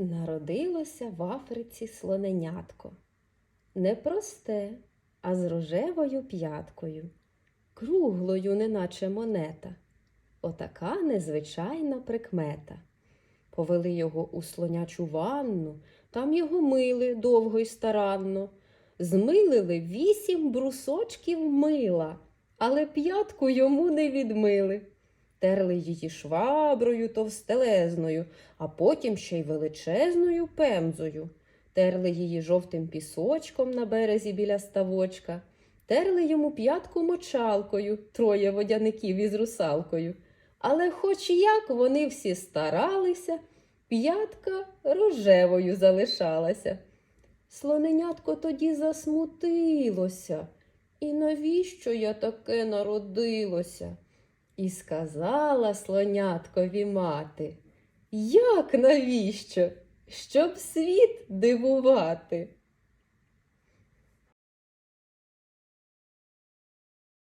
Народилося в Африці слоненятко. Не просте, а з рожевою п'яткою, круглою, неначе монета. Отака незвичайна прикмета. Повели його у слонячу ванну, там його мили довго й старанно. Змилили вісім брусочків мила, але п'ятку йому не відмили. Терли її шваброю товстелезною, а потім ще й величезною пемзою. Терли її жовтим пісочком на березі біля ставочка, терли йому п'ятку мочалкою, троє водяників із русалкою. Але хоч як вони всі старалися, п'ятка рожевою залишалася. Слоненятко тоді засмутилося. І навіщо я таке народилося? І сказала слоняткові мати, як навіщо? Щоб світ дивувати.